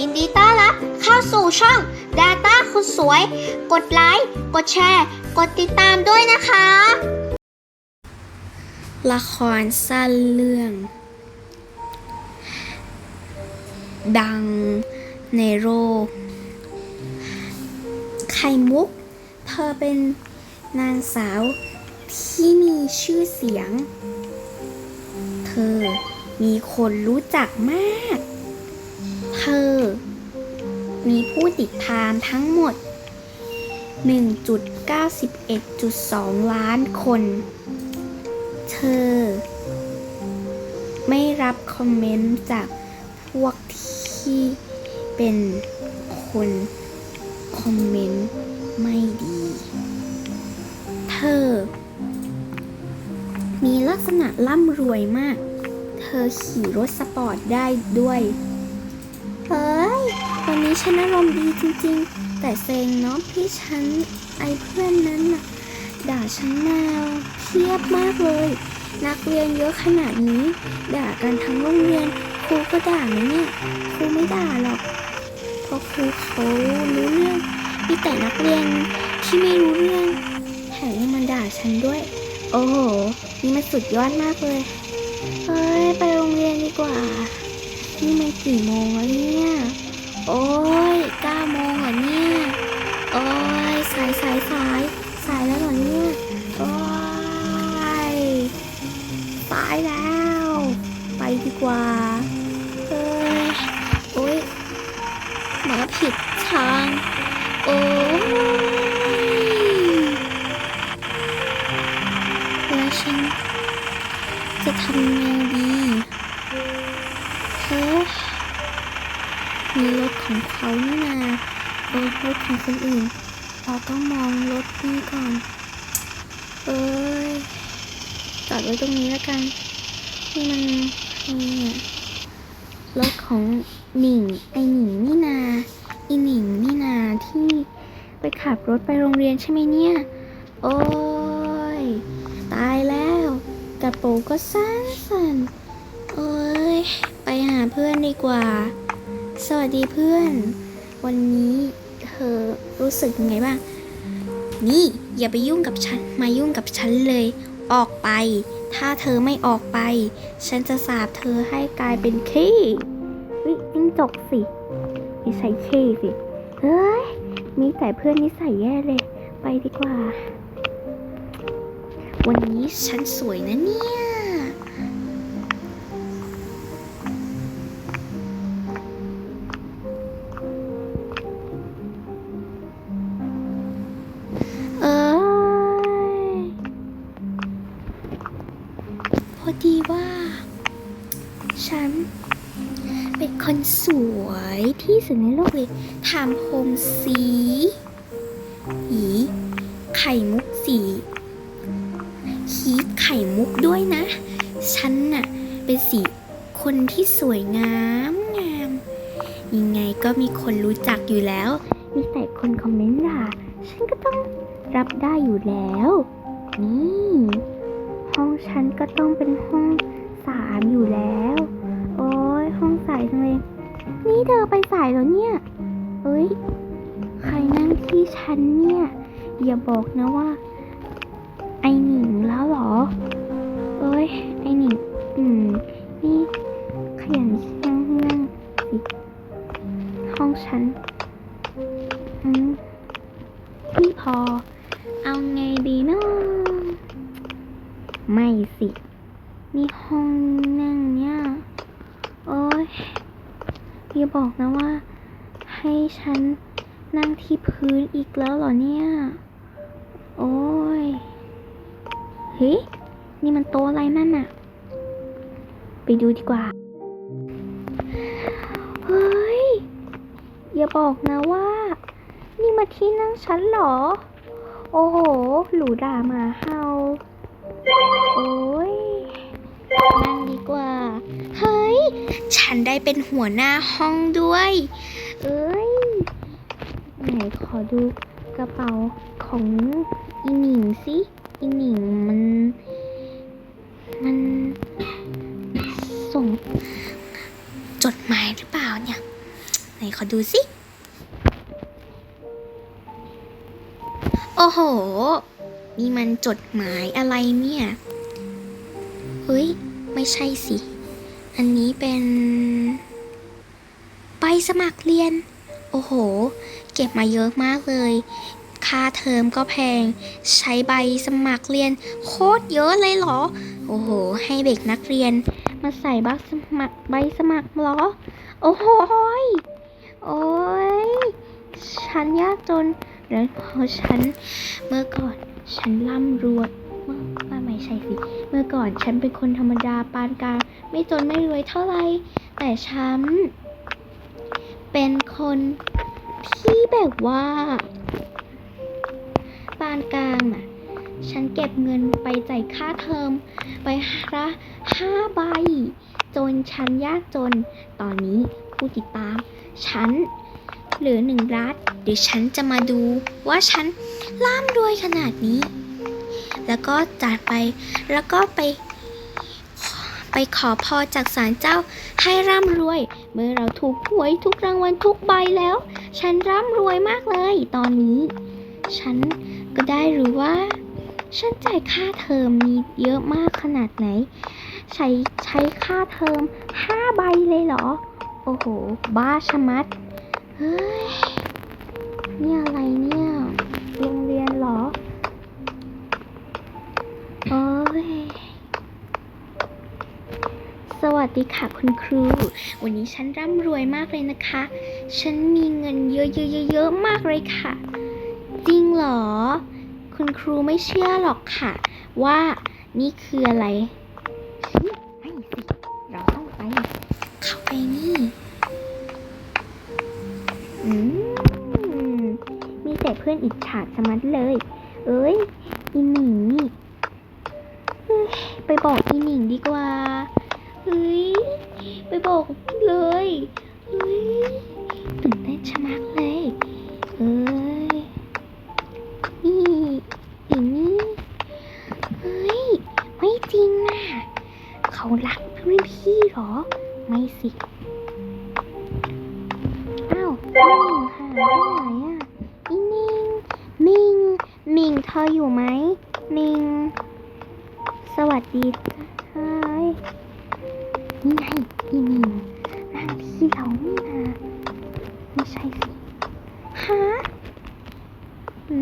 ยินดีต้อนรับเข้าสู่ช่อง Data คุณสวย กดไลค์ กดแชร์ กดติดตามด้วยนะคะ ละครสั้นเรื่อง ดังในโลกไข่มุก เธอเป็นนางสาวที่มีชื่อเสียง เธอมีคนรู้จักมาก เธอ มีผู้ติดตามทั้งหมด 1.91.2 ล้านคน เธอ ไม่รับคอมเมนต์จากพวกที่เป็นคนคอมเมนต์ไม่ดี เธอ มีลักษณะร่ำรวยมาก เธอขี่รถสปอร์ตได้ด้วย เฮ้ย วันนี้ฉันอารมณ์ดีจริงๆ แต่เซ็งเนาะพี่ฉันไอ้เพื่อนนั้นน่ะด่าฉันมาเพียบมากเลย นักเรียนเยอะขนาดนี้ ด่ากันทั้งโรงเรียน ครูก็ด่าไหมเนี่ย ครูไม่ด่าหรอก เพราะครูเขารู้เรื่องมีแต่นักเรียนที่ไม่รู้เรื่องแถมยังมาด่าฉันด้วย โอ้โห นี่มันสุดยอดมากเลย เฮ้ย ไปโรงเรียนดีกว่า นี่มันกี่โมงแล้วเนี่ย โอ้ยเก้าโมงเหรอเนี่ย โอ้ยสายสายสายสายแล้วเหรอเนี่ย โอ้ยตายแล้ว ไปดีกว่า มีรถของเขานี่นาเออรถของคนอื่น เราต้องมองรถนี้ก่อน เอ้ยจอดไว้ตรงนี้แล้วกันนี่มันนี่อรถของหนิงไอหนิงนี่นาอีหนิงนี่นาที่ไปขับรถไปโรงเรียนใช่ไหมเนี่ย โอ้ยตายแล้วกระโปรงก็สั้นสันๆโอ้ยไปหาเพื่อนดีกว่า สวัสดีเพื่อน วันนี้เธอรู้สึกยังไงบ้าง นี่อย่าไปยุ่งกับฉัน มายุ่งกับฉันเลย ออกไป ถ้าเธอไม่ออกไป ฉันจะสาบเธอให้กลายเป็นขี้วิจิ้งจกสิม่ใช่ขี้สิ เฮ้ย มีแต่เพื่อนนิสัยแย่เลย ไปดีกว่า วันนี้ฉันสวยนะเนี่ย สุดในโลกเลยถามสีหีไข่มุกสีคีบไข่มุกด้วยนะ ฉันน่ะ เป็นสีคนที่สวยงามงาม ยังไงก็มีคนรู้จักอยู่แล้ว มีแต่คนคอมเมนต์ด่าฉันก็ต้องรับได้อยู่แล้ว นี่ห้องฉันก็ต้องเป็นห้องสามอยู่แล้ว โอ้ยห้องใสจังเลย นี่เธอไปสายแล้วเนี่ย เอ้ย ใครนั่งที่ฉันเนี่ย อย่าบอกนะว่า ไอหนิงแล้วเหรอ เอ้ย ไอหนิง อืม นี่ขยันช่างนั่งสิห้องฉัน อืมพี่พอ เอาไงดีเนาะไม่สิ นี่ห้องนั่งเนี่ย อย่าบอกนะว่า ให้ฉันนั่งที่พื้นอีกแล้วเหรอเนี่ย โอ้ย เฮ้ย นี่มันโตอะไรนั่นน่ะไปดูดีกว่า เฮ้ย อย่าบอกนะว่า นี่มาที่นั่งฉันเหรอ โอ้โหหรูหราหมาเฮา โอ้ย นั่งดีกว่า ฉันได้เป็นหัวหน้าห้องด้วย เอ้ย ไหนขอดูกระเป๋าของอีหนิงสิอีหนิงมัน มันส่ง จดหมายหรือเปล่าเนี่ย ไหนขอดูสิ โอ้โห นี่มันจดหมายอะไรเนี่ย เฮ้ย ไม่ใช่สิ อันนี้เป็นใบสมัครเรียน โอ้โห เก็บมาเยอะมากเลย ค่าเทอมก็แพง ใช้ใบสมัครเรียน โคตรเยอะเลยเหรอ โอ้โห ให้เด็กนักเรียน มาใส่บัสมัครใบสมัครเหรอ โอ้โหยโอ้ย ฉันยากจนแล้วพอฉันเมื่อก่อนฉันร่ำรวยมื่ออะ ไม่ใช่สิ เมื่อก่อนฉันเป็นคนธรรมดาปานกลางไม่จนไม่รวยเท่าไหร่แต่ฉัน เป็นคนที่แบบว่า ปานกลางอะ ฉันเก็บเงินไปจ่ายค่าเทอมไปละห้าใบ จนฉันยากจน ตอนนี้ผู้ติดตาม ฉันเหลือหนึ่งล้านเดี๋ยวฉันจะมาดูว่าฉันร่ำรวยขนาดนี้ แล้วก็จัดไป แล้วก็ไป ไปขอพรจากศาลเจ้าให้ร่ำรวย เมื่อเราถูกหวยทุกรางวัลทุกใบแล้ว ฉันร่ำรวยมากเลย ตอนนี้ ฉันก็ได้รู้ว่า ฉันจ่ายค่าเทอมมีเยอะมากขนาดไหน ใช้ใช้ค่าเทอมห้าใบเลยเหรอ โอ้โห บ้าชะมัด เฮ้ย นี่อะไรเนี่ย โรงเรียนเหรอ สวัสดีค่ะคุณครู วันนี้ฉันร่ำรวยมากเลยนะคะ ฉันมีเงินเยอะๆๆๆมากเลยค่ะ จริงเหรอ คุณครูไม่เชื่อหรอกค่ะ ว่านี่คืออะไรไม่สิเราต้องไป เข้าไปนี่ อืม มีแต่เพื่อนอิจฉาสมัดเลย เอ้ย อีหนิงนี่เฮ้ยไปบอกอีหนิงดีกว่า เฮ้ยไปบอกเลยเฮ้ยตื่นเต้นชะมัดเลยเอ้ยนี่อีนี่เฮ้ยไม่จริงนะเขารักเพื่อนพี่หรอ ไม่สิอ้าวนิ่งหายไปไหนอะอีนิงมิงมิงเธออยู่ไหมมิง สวัสดี นี่ไงอีนิงนั่งที่เรานี่นะไม่ใช่สิฮะ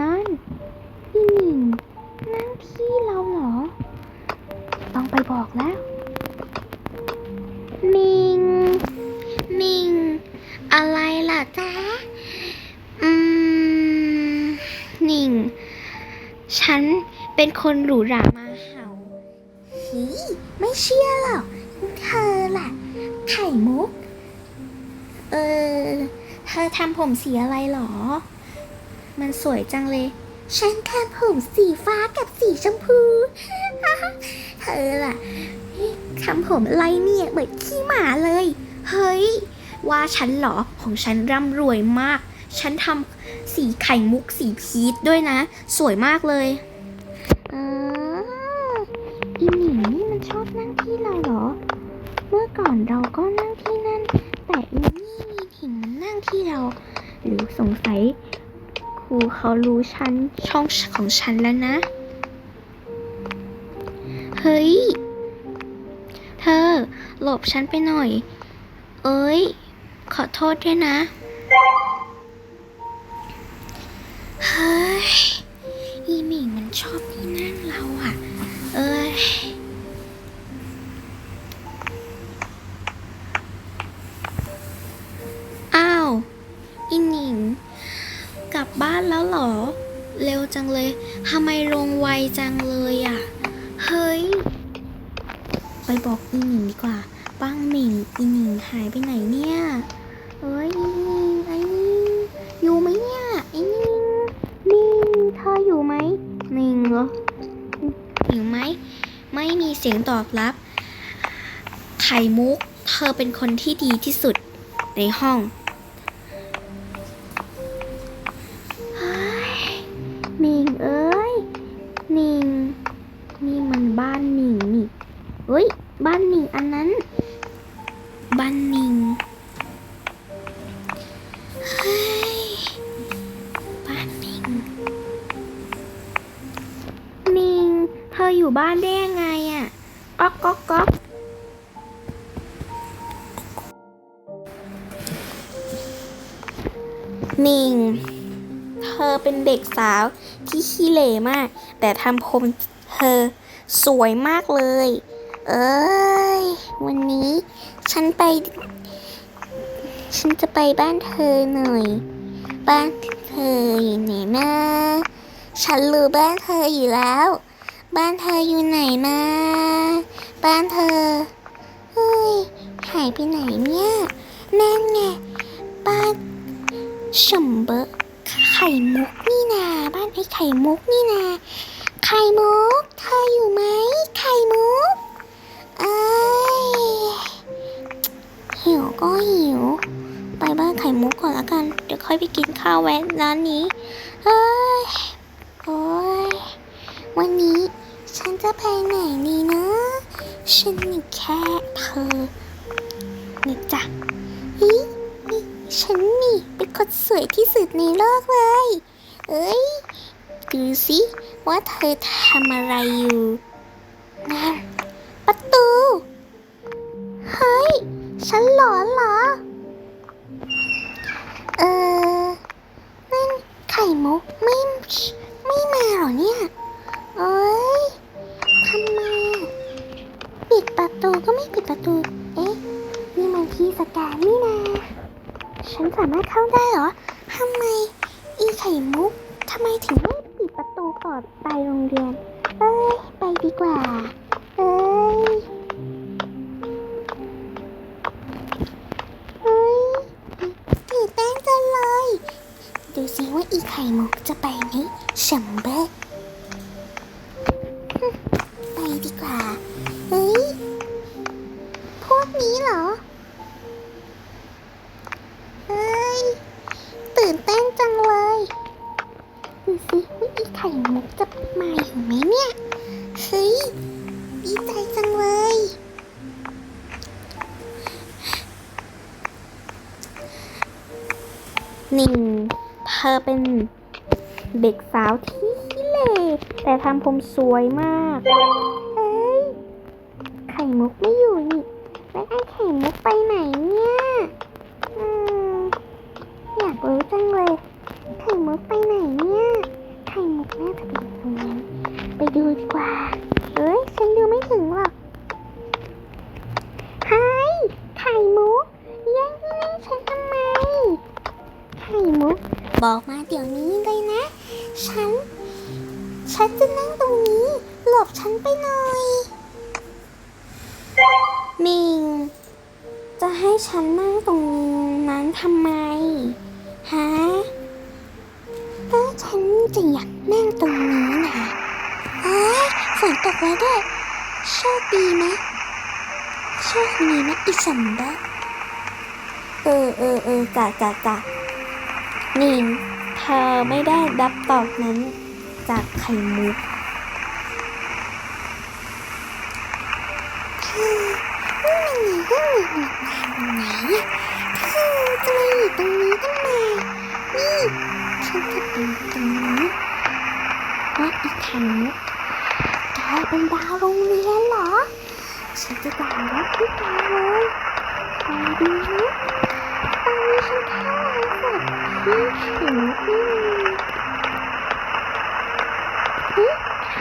นั่นอีหนิงนั่งที่เราเหรอ ต้องไปบอกแล้วมิงมิงอะไรล่ะจ๊ะอืมหนิงฉันเป็นคนหรูหรามาเห่าฮีไม่เชื่อหรอก เธอล่ะ ไข่มุก เออ เธอทำผมสีอะไรหรอ มันสวยจังเลย ฉันทำผมสีฟ้ากับสีชมพู เธอล่ะทำผมอะไรเนี่ยเหมือนขี้หมาเลย เฮ้ย ว่าฉันหรอ ของฉันร่ำรวยมาก ฉันทำสีไข่มุกสีพีชด้วยนะ สวยมากเลย ก่อนเราก็นั่งที่นั่น แต่อีนี่มีถิ่งมันนั่งที่เรา หรือสงสัยครูเขารู้ชั้นช่องของฉันแล้วนะ เฮ้ย เธอ หลบฉันไปหน่อย เอ้ย ขอโทษด้วยนะ บอกอีหนิงดีกว่า ป้างหมิงอีหนิงหายไปไหนเนี่ยเอ้ยอีหนิงไอ้นิงอยู่ไหมเนี่ยไอ้นิงนิงเธออยู่ไหมนิงเหรออยู่ไหมไม่มีเสียงตอบรับ ไข่มุก เธอเป็นคนที่ดีที่สุดในห้อง ธออยู่บ้านได้ยังไงอะก๊อกก๊อกก๊อกหนิ่งเธอเป็นเด็กสาวที่ขี้เหร่มาก แต่ทำผมเธอสวยมากเลย เอ้ย วันนี้ ฉันไป ฉันจะไปบ้านเธอหน่อย บ้านเธออยู่ไหนนะ ฉันรู้บ้านเธออยู่แล้ว บ้านเธออยู่ไหนนะบ้านเธอ เฮ้ย หายไปไหนเนี่ยนั่นไง บ้านชมเบอร์ไข่มุกนี่นา บ้านไอ้ไข่มุกนี่นา ไข่มุก เธออยู่ไหม ไข่มุก เอ้ย หิวก็หิว ไปบ้านไข่มุกก่อนละกัน เดี๋ยวค่อยไปกินข้าวแวะร้านนี้เฮ้ย โอ้ยวันนี้ ฉันจะไปไหนดีนะ ฉันมีแค่เธอนี่จ้ะฮินี่ฉันนี่เป็นคนสวยที่สุดในโลกเลย เอ้ย ดูสิว่าเธอทำอะไรอยู่นั่นประตู เฮ้ย ฉันหลอนเหรอ ดีกว่า เฮ้ย พวกนี้เหรอ เฮ้ย ตื่นเต้นจังเลยดูสิว่าอีไข่มุกจะมาอยู่ไหมเนี่ย เฮ้ย ดีใจจังเลยนิ่งเธอเป็นเด็กสาวที่ขี้เหร่แต่ทำผมสวยมาก มุกไม่อยู่นี่แล้วไอ้ไข่มุกไปไหนเนี่ยอืมอยากรู้จังเลยไข่มุกไปไหนเนี่ยไข่มุกน่าจะอยู่ตรงนั้นไปดูดีกว่า เอ้ยฉันดูไม่ถึงหรอกไฮไข่มุกแย่งที่นั่งฉันทำไม ไข่มุก บอกมาเดี๋ยวนี้ ดีไหมโชคดีนะอีสัมบะเออเออเออกะกะกะนินเธอไม่ได้รับตอบนั้นจากไข่มุกเธอมันไหนเธอจะมาอยู่ตรงนี้ทำไมนี่ฉันจะเป็นตรงนี้ว่าอีไข่มุก แกเป็นดาวโรงเรียนเหรอ ฉันจะด่ารับที่แกเลยคอยดูนะตอนนี้ฉันแค่ไลฟ์สดที่ไข่มุกนี่ฮ้ย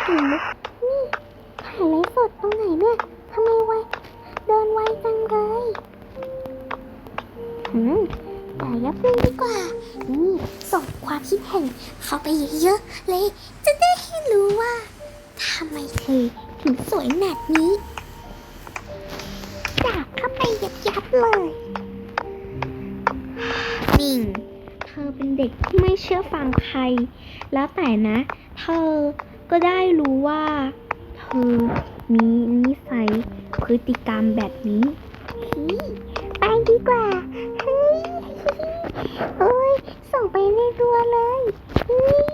ไข่มุกนี่ถ่ายไลฟ์สดตรงไหนเนี่ยทำไมไวเดินไวจังเลยหืมแต่ยับเลยดีกว่า นี่ส่งความคิดเห็นเข้าไปเยอะๆเลย จะได้ให้รู้ว่า ทำไมเธอถึงสวยขนาดนี้จับเข้าไปยับๆเลยนิ่ง เธอเป็นเด็กที่ไม่เชื่อฟังใคร แล้วแต่นะ เธอก็ได้รู้ว่า เธอมีนิสัยพฤติกรรมแบบนี้ ไปดีกว่า เฮ้ย โอ้ย ส่งไปในรัวๆเลยเฮ้ย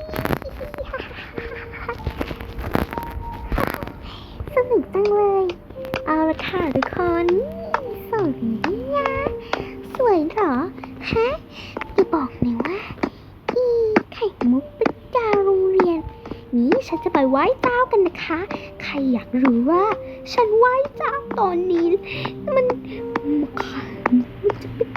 สนุกจังเลย เอาละค่ะ ทุกคนสวยดีนะสวยหรอ ฮะอย่าบอกหน่อยว่า อีไข่มุกเป็นดาวโรงเรียน นี้ฉันจะไปไหว้เจ้ากันนะคะ ใครอยากรู้ว่า ฉันไหว้เจ้าตอนนี้ มันมันจะเป็น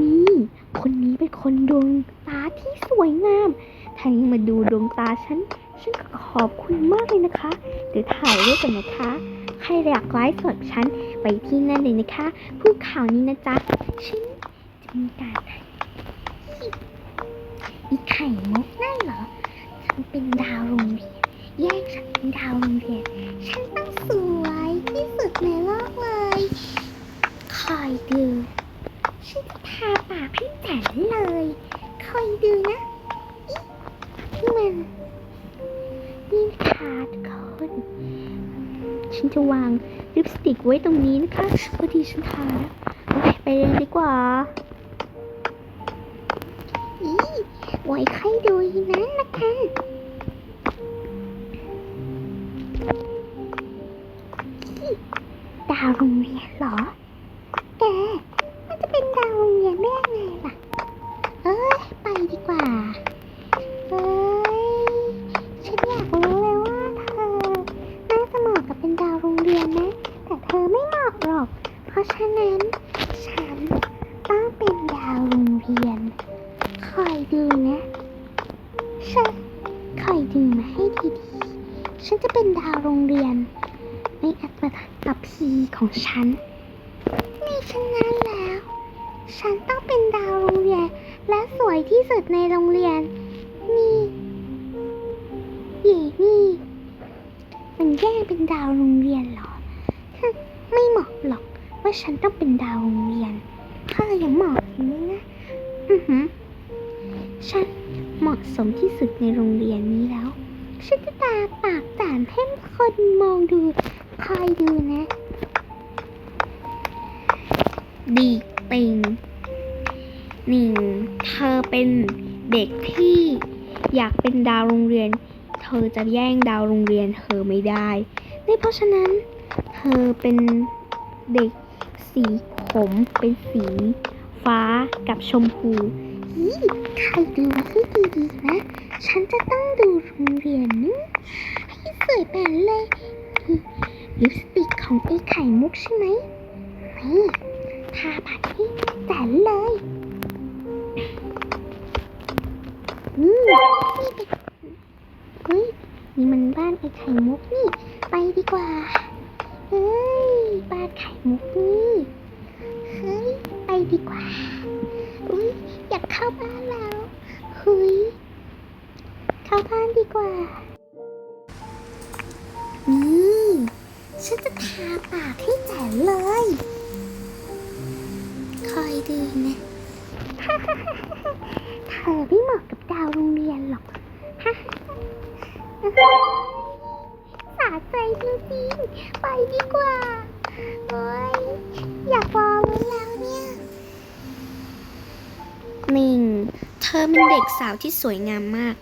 นี่คนนี้เป็นคนดวงตาที่สวยงามถ้ายังมาดูดวงตาฉัน ฉันก็ขอบคุณมากเลยนะคะ เดี๋ยวถ่ายไว้ก่อนนะคะ ไลฟ์สดฉันไปที่นั่นเลยนะคะพูดข่าวนี้นะจ๊ะฉันจะมีการอีไข่มุกนั่นเหรอฉันเป็นดาวโรงเรียนแยกฉันเป็นดาวโรงเรียนฉันต้องสวยที่สุดในโลกเลย คอยดูฉันจะทาปากให้แจ๋เลย คอยดูนะนี่มันนี่นะคะทุกคนฉันจะวาง ปสติกไว้ตรงนี้นะคะพอดีฉันทาแล้วไปเรียนดีกว่าอีไว้ใครดูนั้นนะคะดาวโรงเรียนเหรอ แก หยีนี่ มันแย่งเป็นดาวโรงเรียนหรอฮึไม่เหมาะหรอกว่าฉันต้องเป็นดาวโรงเรียนเธอยังเหมาะอยู่เลยนะอือหือฉันเหมาะสมที่สุดในโรงเรียนนี้แล้ว ฉันจะตาปากจานให้คนมองดู คอยดูนะ ดีติงหนิงเธอเป็นเด็กที่อยากเป็นดาวโรงเรียน เธอจะแย่งดาวโรงเรียนเธอไม่ได้นี่เพราะฉะนั้น เธอเป็นเด็กสีผม เป็นสีฟ้ากับชมพูนี่ใครดูให้ดีๆนะ ฉันจะต้องดูโรงเรียนนี้ให้สวยแบบเลยนี่ลิปสติกของไอ้ไข่มุกใช่ไหมนี่ทาปากให้แจ๋นเลยนี่นี่เป็น นี่มันบ้านไอ้ไข่มุกนี่ ไปดีกว่า เฮ้ย บ้านไข่มุกนี่ เฮ้ย ไปดีกว่า อุ้ยอยากเข้าบ้านแล้วเฮ้ย เข้าบ้านดีกว่า นี่ฉันจะทาปากให้แจ๋เลย คอยดูนะเธอได็กสาวที่สวยงามมาก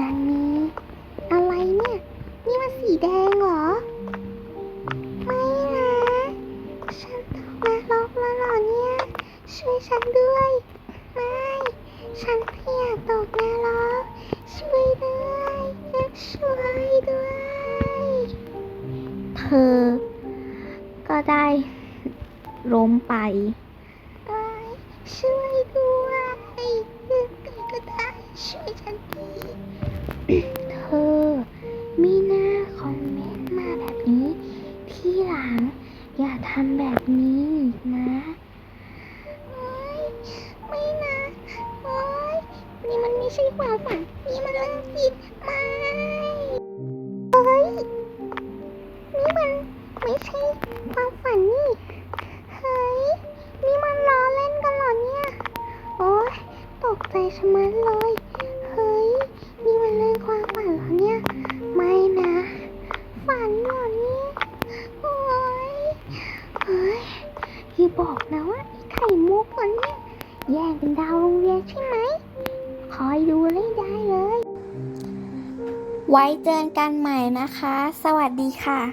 นางนี้ อะไรเนี่ย นี่มันสีแดง ฉันความฝันมีมันลังจิตไม่เฮ้ยนี่มันไม่ใช่ความฝันนี่ เฮ้ย นี่มันล้อเล่นกันหรอเนี่ย โอ้ยตกใจชะมัดเลย เจอกันใหม่นะคะ สวัสดีค่ะ